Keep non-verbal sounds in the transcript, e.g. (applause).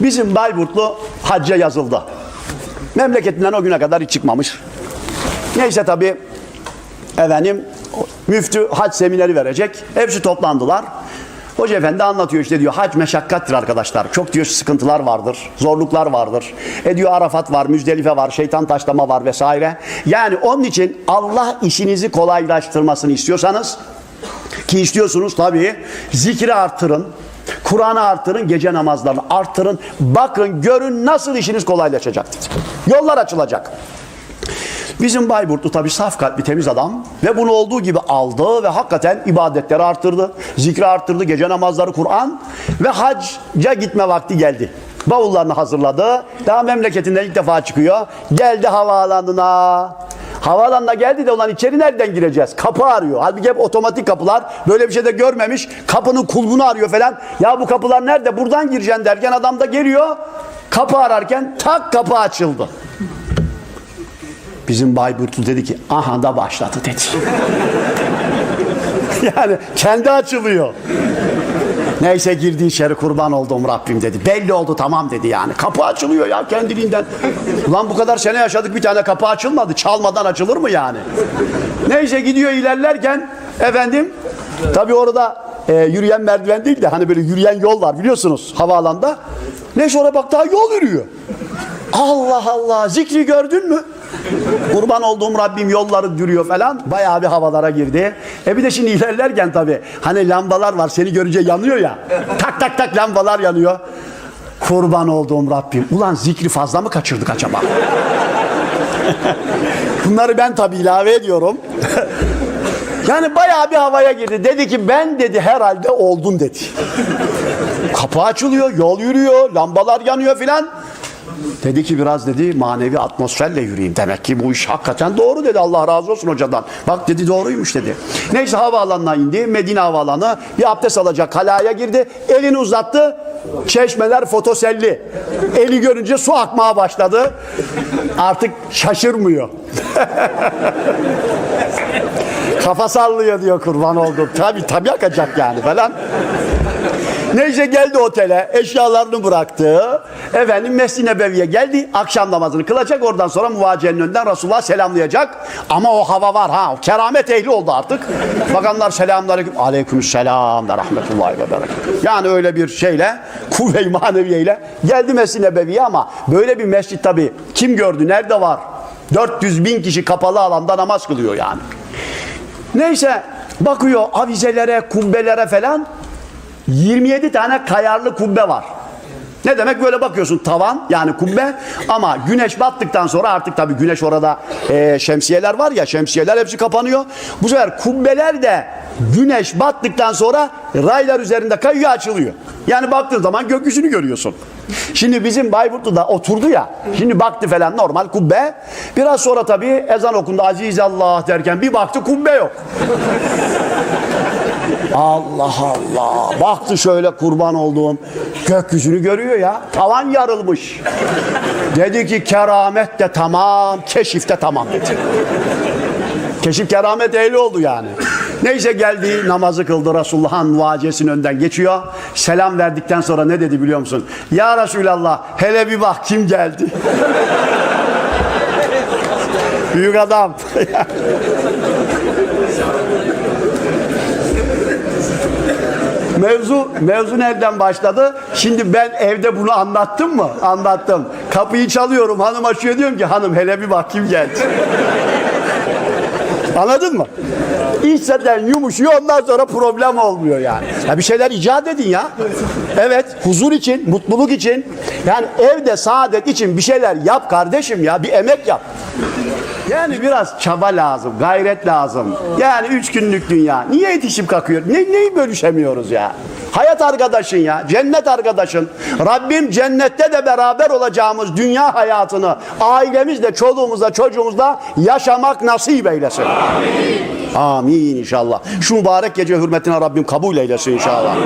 Bizim Bayburtlu hacca yazıldı. Memleketinden o güne kadar hiç çıkmamış. Neyse tabii efendim müftü hac semineri verecek. Hepsi toplandılar. Hoca efendi anlatıyor işte diyor hac meşakkattir arkadaşlar. Çok diyor sıkıntılar vardır, zorluklar vardır. E diyor Arafat var, Müzdelife var, şeytan taşlama var vesaire. Yani onun için Allah işinizi kolaylaştırmasını istiyorsanız ki istiyorsunuz tabii zikri arttırın. Kur'an'ı arttırın, gece namazlarını arttırın. Bakın, görün nasıl işiniz kolaylaşacaktır. Yollar açılacak. Bizim Bayburtlu tabii saf kalpli temiz adam ve bunu olduğu gibi aldı ve hakikaten ibadetleri arttırdı. Zikri arttırdı, gece namazları, Kur'an ve hacca gitme vakti geldi. Bavullarını hazırladı. Daha memleketinden ilk defa çıkıyor. Geldi havaalanına. Havaalanına geldi de ulan içeri nereden gireceğiz? Kapı arıyor. Halbuki hep otomatik kapılar. Böyle bir şey de görmemiş. Kapının kulbunu arıyor falan. Ya bu kapılar nerede? Buradan gireceksin derken adam da geliyor. Kapı ararken tak kapı açıldı. Bizim Bayburtlu dedi ki aha da başladı dedi. (laughs) yani kendi açılıyor. Neyse girdi içeri kurban oldum Rabbim dedi. Belli oldu tamam dedi yani. Kapı açılıyor ya kendiliğinden. Ulan bu kadar sene yaşadık bir tane kapı açılmadı. Çalmadan açılır mı yani? Neyse gidiyor ilerlerken efendim tabi orada e, yürüyen merdiven değil de hani böyle yürüyen yol var biliyorsunuz havaalanında. Neyse oraya bak daha yol yürüyor. Allah Allah zikri gördün mü? Kurban olduğum Rabbim yolları dürüyor falan. Bayağı bir havalara girdi. E bir de şimdi ilerlerken tabii hani lambalar var seni görünce yanıyor ya. Tak tak tak lambalar yanıyor. Kurban olduğum Rabbim. Ulan zikri fazla mı kaçırdık acaba? (laughs) Bunları ben tabii ilave ediyorum. (laughs) yani bayağı bir havaya girdi. Dedi ki ben dedi herhalde oldum dedi. Kapı açılıyor, yol yürüyor, lambalar yanıyor filan. Dedi ki biraz dedi manevi atmosferle yürüyeyim. Demek ki bu iş hakikaten doğru dedi. Allah razı olsun hocadan. Bak dedi doğruymuş dedi. Neyse havaalanına indi. Medine havaalanı bir abdest alacak halaya girdi. Elini uzattı. Çeşmeler fotoselli. Eli görünce su akmaya başladı. Artık şaşırmıyor. (laughs) Kafa sallıyor diyor kurban oldum. Tabi tabi akacak yani falan. Neyse geldi otele, eşyalarını bıraktı. Efendim Mescid-i Nebevi'ye geldi. Akşam namazını kılacak. Oradan sonra muvacenin önünden Resulullah selamlayacak. Ama o hava var ha. Keramet ehli oldu artık. Bakanlar selamünaleyküm. Aleykümselam da rahmetullahi ve berekat. Yani öyle bir şeyle, kuvve-i maneviyeyle geldi Mescid-i Nebevi'ye ama böyle bir mescit tabii kim gördü, nerede var? 400 bin kişi kapalı alanda namaz kılıyor yani. Neyse bakıyor avizelere, kubbelere falan 27 tane kayarlı kubbe var. Ne demek böyle bakıyorsun tavan yani kubbe ama güneş battıktan sonra artık tabii güneş orada e, şemsiyeler var ya şemsiyeler hepsi kapanıyor. Bu sefer kubbeler de güneş battıktan sonra raylar üzerinde kayıyor açılıyor. Yani baktığın zaman gökyüzünü görüyorsun. Şimdi bizim Bayburtlu'da oturdu ya. Şimdi baktı falan normal kubbe. Biraz sonra tabii ezan okundu Aziz Allah derken bir baktı kubbe yok. Allah Allah. Baktı şöyle kurban olduğum gökyüzünü görüyor ya. Tavan yarılmış. Dedi ki keramet de tamam, keşif de tamam dedi. Keşif keramet ehli oldu yani. Neyse geldi namazı kıldı Resulullah'ın muacesinin önden geçiyor. Selam verdikten sonra ne dedi biliyor musun? Ya Resulallah hele bir bak kim geldi. (laughs) Büyük adam. (laughs) Mevzu mevzu nereden başladı? Şimdi ben evde bunu anlattım mı? Anlattım. Kapıyı çalıyorum. Hanım açıyor diyorum ki hanım hele bir bak kim geldi. Anladın mı? Zaten yumuşuyor ondan sonra problem olmuyor yani. Ya bir şeyler icat edin ya. Evet huzur için, mutluluk için. Yani evde saadet için bir şeyler yap kardeşim ya. Bir emek yap. Yani biraz çaba lazım, gayret lazım. Yani üç günlük dünya. Niye yetişip kalkıyor? Ne, neyi bölüşemiyoruz ya? Hayat arkadaşın ya, cennet arkadaşın. Rabbim cennette de beraber olacağımız dünya hayatını ailemizle, çoluğumuzla, çocuğumuzla yaşamak nasip eylesin. Amin. Amin inşallah. Şu mübarek gece hürmetine Rabbim kabul eylesin inşallah.